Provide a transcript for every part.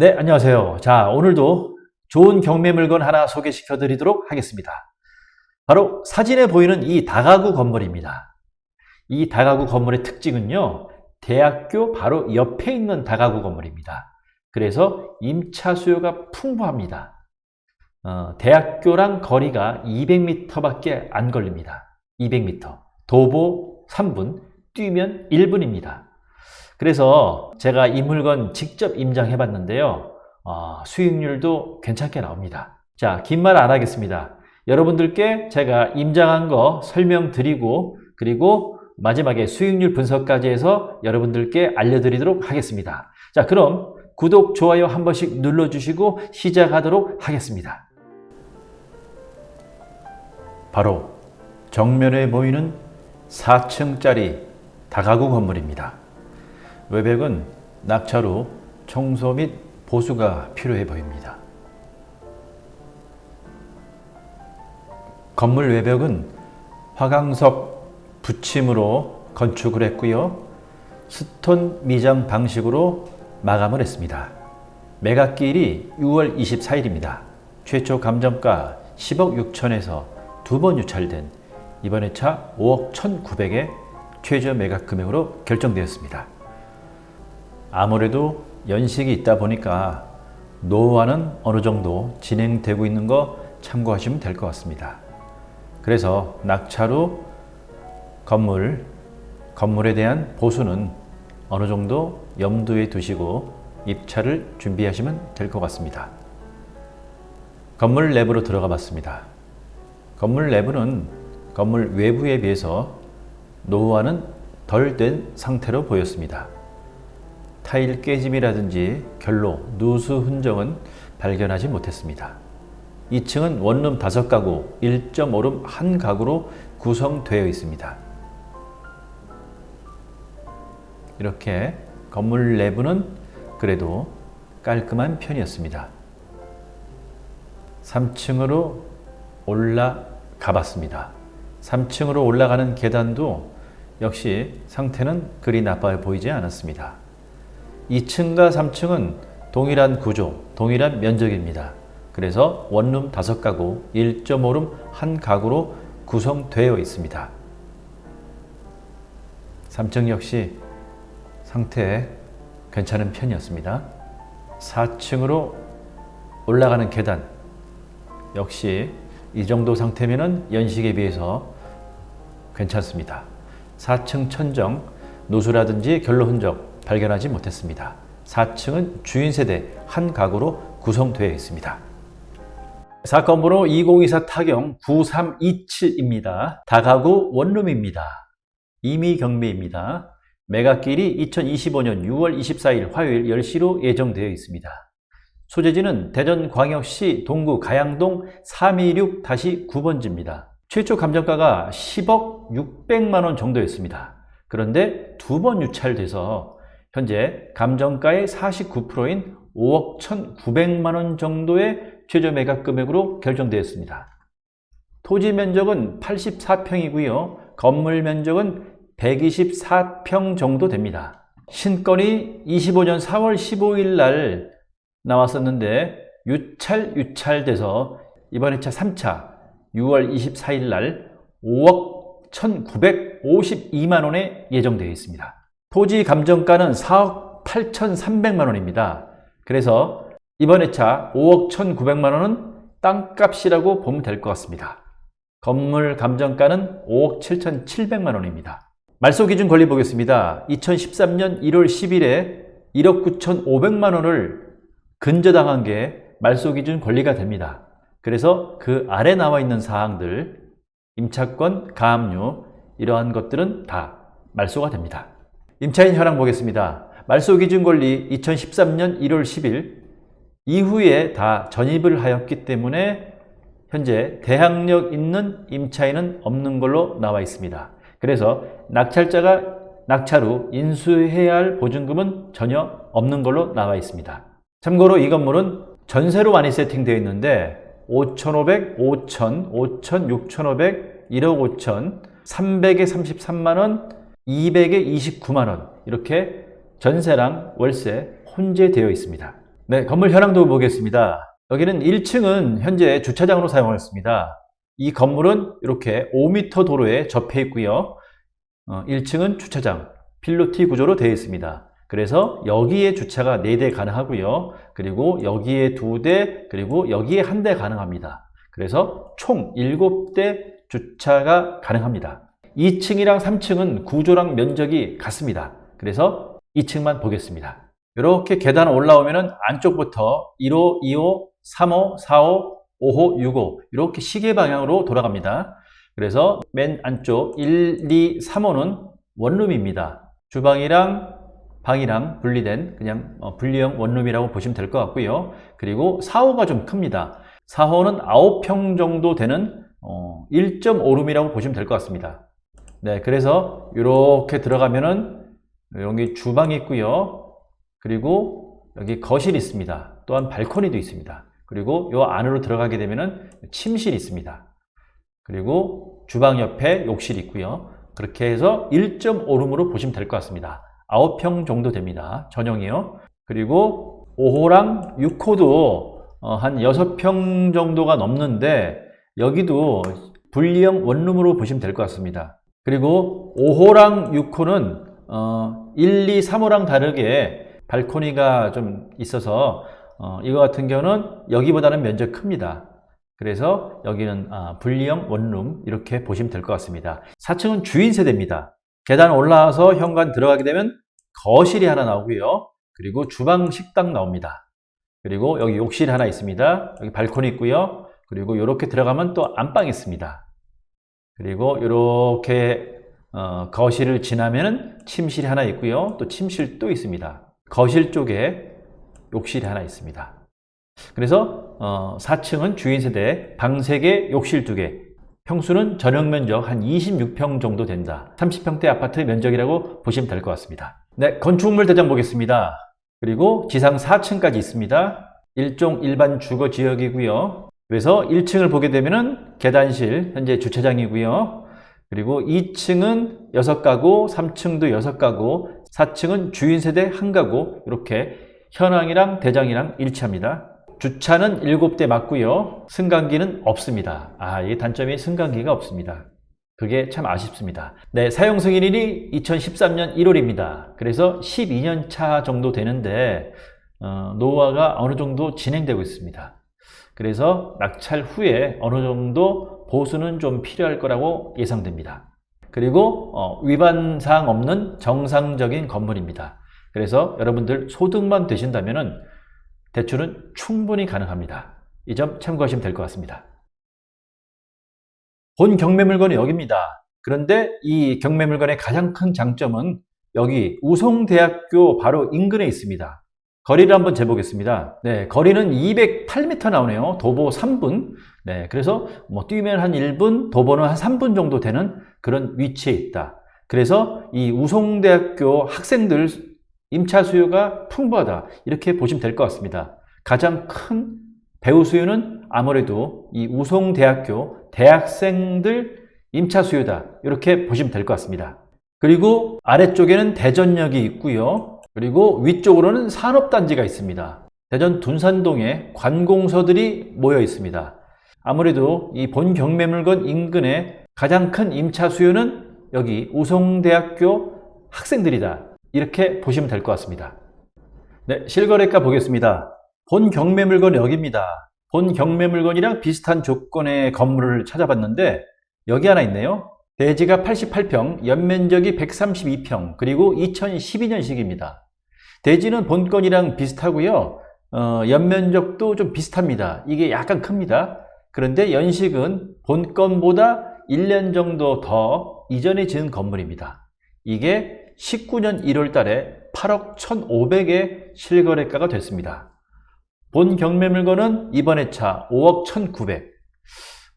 네, 안녕하세요. 자, 오늘도 좋은 경매 물건 하나 소개시켜 드리도록 하겠습니다. 바로 사진에 보이는 이 다가구 건물입니다. 이 다가구 건물의 특징은요, 대학교 바로 옆에 있는 다가구 건물입니다. 그래서 임차 수요가 풍부합니다. 어, 대학교랑 거리가 200m밖에 안 걸립니다. 200m. 도보 3분, 뛰면 1분입니다. 그래서 제가 이 물건 직접 임장해 봤는데요. 어, 수익률도 괜찮게 나옵니다. 자, 긴 말 안 하겠습니다. 여러분들께 제가 임장한 거 설명드리고 그리고 마지막에 수익률 분석까지 해서 여러분들께 알려드리도록 하겠습니다. 자, 그럼 구독, 좋아요 한 번씩 눌러주시고 시작하도록 하겠습니다. 바로 정면에 보이는 4층짜리 다가구 건물입니다. 외벽은 낙차로 청소 및 보수가 필요해 보입니다. 건물 외벽은 화강석 붙임으로 건축을 했고요. 스톤 미장 방식으로 마감을 했습니다. 매각기일이 6월 24일입니다. 최초 감정가 10억 6천에서 두 번 유찰된 이번 회차 5억 1,900에 최저 매각 금액으로 결정되었습니다. 아무래도 연식이 있다 보니까 노후화는 어느 정도 진행되고 있는 거 참고하시면 될 것 같습니다. 그래서 낙차로 건물, 건물에 대한 보수는 어느 정도 염두에 두시고 입찰을 준비하시면 될 것 같습니다. 건물 내부로 들어가 봤습니다. 건물 내부는 건물 외부에 비해서 노후화는 덜 된 상태로 보였습니다. 타일 깨짐이라든지 결로, 누수 흔적은 발견하지 못했습니다. 2층은 원룸 5가구, 1.5룸 한 가구로 구성되어 있습니다. 이렇게 건물 내부는 그래도 깔끔한 편이었습니다. 3층으로 올라가 봤습니다. 3층으로 올라가는 계단도 역시 상태는 그리 나빠 보이지 않았습니다. 2층과 3층은 동일한 구조, 동일한 면적입니다. 그래서 원룸 5가구, 1.5룸 한 가구로 구성되어 있습니다. 3층 역시 상태 괜찮은 편이었습니다. 4층으로 올라가는 계단 역시 이 정도 상태면 연식에 비해서 괜찮습니다. 4층 천정 누수라든지 결로 흔적 발견하지 못했습니다. 4층은 주인 세대 한 가구로 구성되어 있습니다. 사건 번호 2024 타경 9327입니다. 다가구 원룸입니다. 이미 경매입니다. 매각길이 2025년 6월 24일 화요일 10시로 예정되어 있습니다. 소재지는 대전광역시 동구 가양동 326-9번지입니다. 최초 감정가가 10억 600만 원 정도였습니다. 그런데 두 번 유찰돼서 현재 감정가의 49%인 5억 1,900만 원 정도의 최저 매각 금액으로 결정되었습니다. 토지 면적은 84평이고요. 건물 면적은 124평 정도 됩니다. 신건이 25년 4월 15일 날 나왔었는데 유찰 유찰돼서 이번 회차 3차 6월 24일 날 5억 1,952만 원에 예정되어 있습니다. 토지 감정가는 4억 8,300만 원입니다. 그래서 이번 회차 5억 1,900만 원은 땅값이라고 보면 될 것 같습니다. 건물 감정가는 5억 7,700만 원입니다. 말소 기준 권리 보겠습니다. 2013년 1월 10일에 1억 9,500만 원을 근저당한 게 말소 기준 권리가 됩니다. 그래서 그 아래 나와 있는 사항들, 임차권, 가압류, 이러한 것들은 다 말소가 됩니다. 임차인 현황 보겠습니다. 말소 기준 권리 2013년 1월 10일 이후에 다 전입을 하였기 때문에 현재 대항력 있는 임차인은 없는 걸로 나와 있습니다. 그래서 낙찰자가 낙찰 후 인수해야 할 보증금은 전혀 없는 걸로 나와 있습니다. 참고로 이 건물은 전세로 많이 세팅되어 있는데 5,500, 5,000, 5,000, 6,500, 1억 5천, 300에 33만 원, 200에 29만 원 이렇게 전세랑 월세 혼재되어 있습니다. 네, 건물 현황도 보겠습니다. 여기는 1층은 현재 주차장으로 사용하였습니다. 이 건물은 이렇게 5m 도로에 접해 있고요. 어, 1층은 주차장, 필로티 구조로 되어 있습니다. 그래서 여기에 주차가 4대 가능하고요. 그리고 여기에 2대, 그리고 여기에 1대 가능합니다. 그래서 총 7대 주차가 가능합니다. 2층이랑 3층은 구조랑 면적이 같습니다. 그래서 2층만 보겠습니다. 이렇게 계단 올라오면은 안쪽부터 1호, 2호, 3호, 4호, 5호, 6호 이렇게 시계 방향으로 돌아갑니다. 그래서 맨 안쪽 1, 2, 3호는 원룸입니다. 주방이랑 방이랑 분리된 그냥 어, 분리형 원룸이라고 보시면 될 것 같고요. 그리고 4호가 좀 큽니다. 4호는 9평 정도 되는 1.5룸이라고 보시면 될 것 같습니다. 네, 그래서 이렇게 들어가면은 여기 주방이 있고요. 그리고 여기 거실이 있습니다. 또한 발코니도 있습니다. 그리고 이 안으로 들어가게 되면은 침실이 있습니다. 그리고 주방 옆에 욕실이 있고요. 그렇게 해서 1.5룸으로 보시면 될 것 같습니다. 9평 정도 됩니다. 전용이요. 그리고 5호랑 6호도 어, 한 6평 정도가 넘는데 여기도 분리형 원룸으로 보시면 될 것 같습니다. 그리고 5호랑 6호는 어, 1, 2, 3호랑 다르게 발코니가 좀 있어서 어, 이거 같은 경우는 여기보다는 면적 큽니다. 그래서 여기는 아, 분리형 원룸 이렇게 보시면 될 것 같습니다. 4층은 주인 세대입니다. 계단 올라와서 현관 들어가게 되면 거실이 하나 나오고요. 그리고 주방 식당 나옵니다. 그리고 여기 욕실 하나 있습니다. 여기 발코니 있고요. 그리고 이렇게 들어가면 또 안방이 있습니다. 그리고 이렇게 어, 거실을 지나면은 침실이 하나 있고요. 또 침실 또 있습니다. 거실 쪽에 욕실이 하나 있습니다. 그래서 어, 4층은 주인 세대 방 3개, 욕실 2개. 평수는 전용 면적 한 26평 정도 된다. 30평대 아파트 면적이라고 보시면 될 것 같습니다. 네, 건축물 대장 보겠습니다. 그리고 지상 4층까지 있습니다. 일종 일반 주거 지역이고요. 그래서 1층을 보게 되면은 계단실, 현재 주차장이고요. 그리고 2층은 6가구, 3층도 6가구, 4층은 주인 세대 1가구, 이렇게 현황이랑 대장이랑 일치합니다. 주차는 7대 맞고요. 승강기는 없습니다. 아, 이 단점이 승강기가 없습니다. 그게 참 아쉽습니다. 네, 사용 승인일이 2013년 1월입니다. 그래서 12년 차 정도 되는데 어, 노후화가 어느 정도 진행되고 있습니다. 그래서 낙찰 후에 어느 정도 보수는 좀 필요할 거라고 예상됩니다. 그리고 어, 위반 사항 없는 정상적인 건물입니다. 그래서 여러분들 소득만 되신다면 대출은 충분히 가능합니다. 이 점 참고하시면 될 것 같습니다. 본 경매 물건이 여기입니다. 그런데 이 경매 물건의 가장 큰 장점은 여기 우송대학교 바로 인근에 있습니다. 거리를 한번 재보겠습니다. 네, 거리는 208m 나오네요. 도보 3분. 네, 그래서 뭐 뛰면 한 1분, 도보는 한 3분 정도 되는 그런 위치에 있다. 그래서 이 우송대학교 학생들 임차 수요가 풍부하다. 이렇게 보시면 될 것 같습니다. 가장 큰 배우 수요는 아무래도 이 우송대학교 대학생들 임차 수요다. 이렇게 보시면 될 것 같습니다. 그리고 아래쪽에는 대전역이 있고요. 그리고 위쪽으로는 산업단지가 있습니다. 대전 둔산동에 관공서들이 모여 있습니다. 아무래도 이 본 경매물건 인근에 가장 큰 임차 수요는 여기 우송대학교 학생들이다. 이렇게 보시면 될 것 같습니다. 네, 실거래가 보겠습니다. 본 경매물건 여기입니다. 본 경매물건이랑 비슷한 조건의 건물을 찾아봤는데 여기 하나 있네요. 대지가 88평, 연면적이 132평, 그리고 2012년식입니다. 대지는 본건이랑 비슷하고요. 어, 연면적도 좀 비슷합니다. 이게 약간 큽니다. 그런데 연식은 본건보다 1년 정도 더 이전에 지은 건물입니다. 이게 19년 1월 달에 8억 1,500에 실거래가가 됐습니다. 본 경매 물건은 이번 회차 5억 1,900.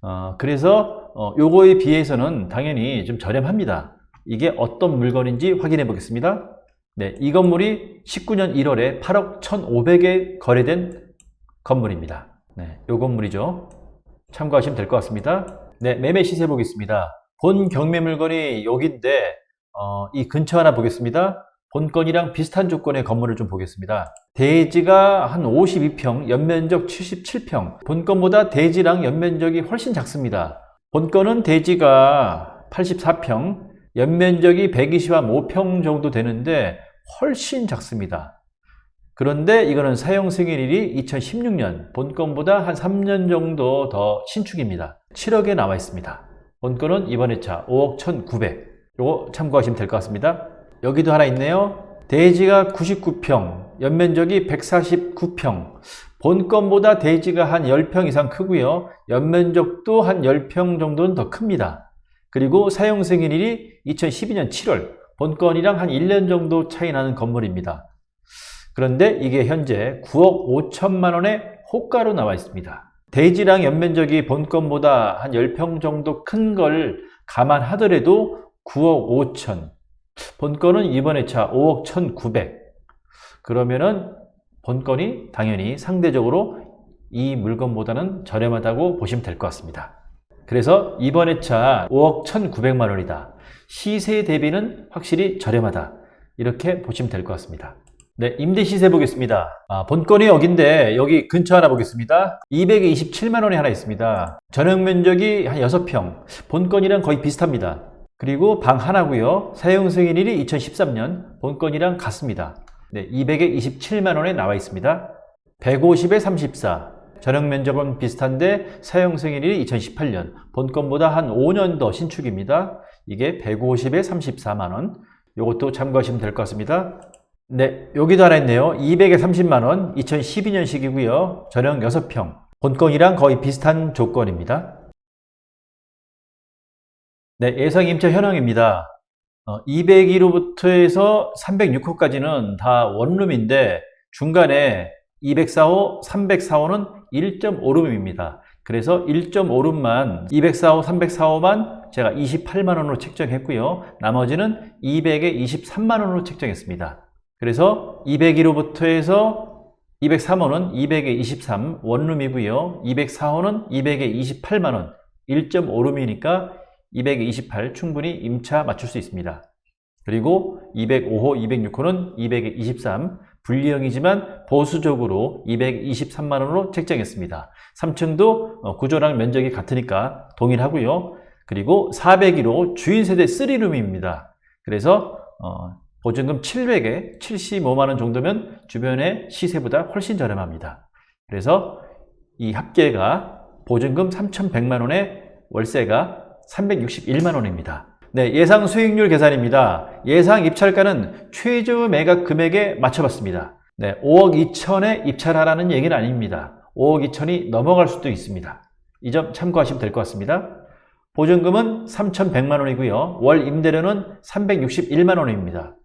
어, 그래서 어, 요거에 비해서는 당연히 좀 저렴합니다. 이게 어떤 물건인지 확인해 보겠습니다. 네, 이 건물이 19년 1월에 8억 1,500에 거래된 건물입니다. 네, 요 건물이죠. 참고하시면 될 것 같습니다. 네, 매매 시세 보겠습니다. 본 경매 물건이 여기인데 어, 이 근처 하나 보겠습니다. 본건이랑 비슷한 조건의 건물을 좀 보겠습니다. 대지가 한 52평, 연면적 77평. 본건보다 대지랑 연면적이 훨씬 작습니다. 본건은 대지가 84평, 연면적이 125평 정도 되는데 훨씬 작습니다. 그런데 이거는 사용 승인일이 2016년, 본건보다 한 3년 정도 더 신축입니다. 7억에 나와 있습니다. 본건은 이번 회차 5억 1,900. 요거 참고하시면 될 것 같습니다. 여기도 하나 있네요. 대지가 99평, 연면적이 149평. 본건보다 대지가 한 10평 이상 크고요. 연면적도 한 10평 정도는 더 큽니다. 그리고 사용 승인일이 2012년 7월, 본건이랑 한 1년 정도 차이 나는 건물입니다. 그런데 이게 현재 9억 5천만 원의 호가로 나와 있습니다. 대지랑 연면적이 본건보다 한 10평 정도 큰 걸 감안하더라도 9억 5천. 본건은 이번 회차 5억 1,900. 그러면은 본건이 당연히 상대적으로 이 물건보다는 저렴하다고 보시면 될 것 같습니다. 그래서 이번 회차 5억 1,900만 원이다. 시세 대비는 확실히 저렴하다. 이렇게 보시면 될 것 같습니다. 네, 임대 시세 보겠습니다. 아, 본건이 여기인데 여기 근처 하나 보겠습니다. 227만 원에 하나 있습니다. 전용 면적이 한 6평. 본건이랑 거의 비슷합니다. 그리고 방 하나고요. 사용 승인일이 2013년. 본건이랑 같습니다. 네, 200에 27만 원에 나와 있습니다. 150에 34. 전용 면적은 비슷한데 사용 승인일이 2018년. 본건보다 한 5년 더 신축입니다. 이게 150에 34만 원. 이것도 참고하시면 될 것 같습니다. 네, 여기도 하나 있네요. 200에 30만 원, 2012년식이고요. 전용 6평. 본건이랑 거의 비슷한 조건입니다. 네, 예상 임차 현황입니다. 어, 202호부터 해서 306호까지는 다 원룸인데 중간에 204호, 304호는 1.5룸입니다. 그래서 1.5룸만 204호, 304호만 제가 28만 원으로 책정했고요. 나머지는 200에 23만 원으로 책정했습니다. 그래서 201호부터 해서 203호는 200에 23 원룸이고요. 204호는 200에 28만 원 1.5룸이니까 200에 28 충분히 임차 맞출 수 있습니다. 그리고 205호, 206호는 200에 23 분리형이지만 보수적으로 223만 원으로 책정했습니다. 3층도 구조랑 면적이 같으니까 동일하고요. 그리고 401호 주인 세대 3룸입니다. 그래서 어, 보증금 700에 75만 원 정도면 주변의 시세보다 훨씬 저렴합니다. 그래서 이 합계가 보증금 3,100만 원에 월세가 361만 원입니다. 네, 예상 수익률 계산입니다. 예상 입찰가는 최저 매각 금액에 맞춰봤습니다. 네, 5억 2천에 입찰하라는 얘기는 아닙니다. 5억 2천이 넘어갈 수도 있습니다. 이 점 참고하시면 될 것 같습니다. 보증금은 3,100만 원이고요. 월 임대료는 361만 원입니다.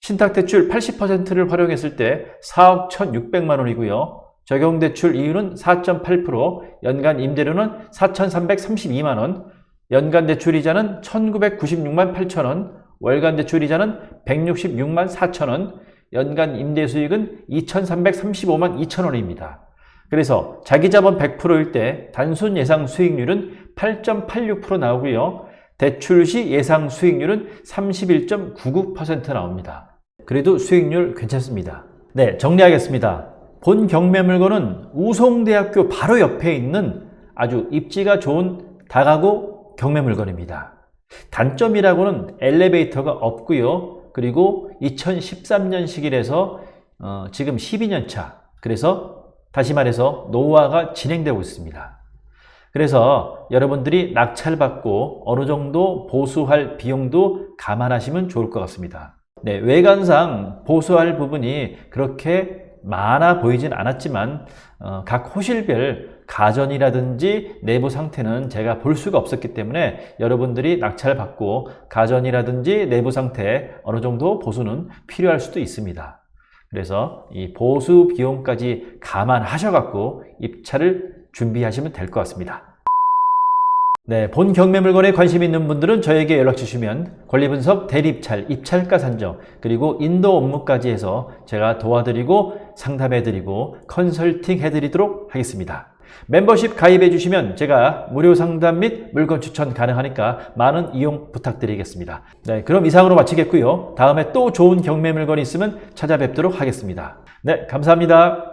신탁대출 80%를 활용했을 때 4억 1,600만 원이고요. 적용대출 이율은 4.8%, 연간 임대료는 4,332만 원, 연간 대출이자는 1,996만 8천 원, 월간 대출이자는 166만 4천 원, 연간 임대 수익은 2,335만 2천 원입니다. 그래서 자기 자본 100%일 때 단순 예상 수익률은 8.86% 나오고요. 대출 시 예상 수익률은 31.99% 나옵니다. 그래도 수익률 괜찮습니다. 네, 정리하겠습니다. 본 경매 물건은 우송대학교 바로 옆에 있는 아주 입지가 좋은 다가구 경매 물건입니다. 단점이라고는 엘리베이터가 없고요. 그리고 2013년식이라서 어, 지금 12년 차. 그래서 다시 말해서 노후화가 진행되고 있습니다. 그래서 여러분들이 낙찰받고 어느 정도 보수할 비용도 감안하시면 좋을 것 같습니다. 네, 외관상 보수할 부분이 그렇게 많아 보이진 않았지만 어, 각 호실별 가전이라든지 내부 상태는 제가 볼 수가 없었기 때문에 여러분들이 낙찰 받고 가전이라든지 내부 상태 어느 정도 보수는 필요할 수도 있습니다. 그래서 이 보수 비용까지 감안하셔갖고 입찰을 준비하시면 될 것 같습니다. 네, 본 경매 물건에 관심 있는 분들은 저에게 연락 주시면 권리 분석, 대리입찰, 입찰가 산정, 그리고 인도 업무까지 해서 제가 도와드리고 상담해드리고 컨설팅 해드리도록 하겠습니다. 멤버십 가입해 주시면 제가 무료 상담 및 물건 추천 가능하니까 많은 이용 부탁드리겠습니다. 네, 그럼 이상으로 마치겠고요. 다음에 또 좋은 경매 물건이 있으면 찾아뵙도록 하겠습니다. 네, 감사합니다.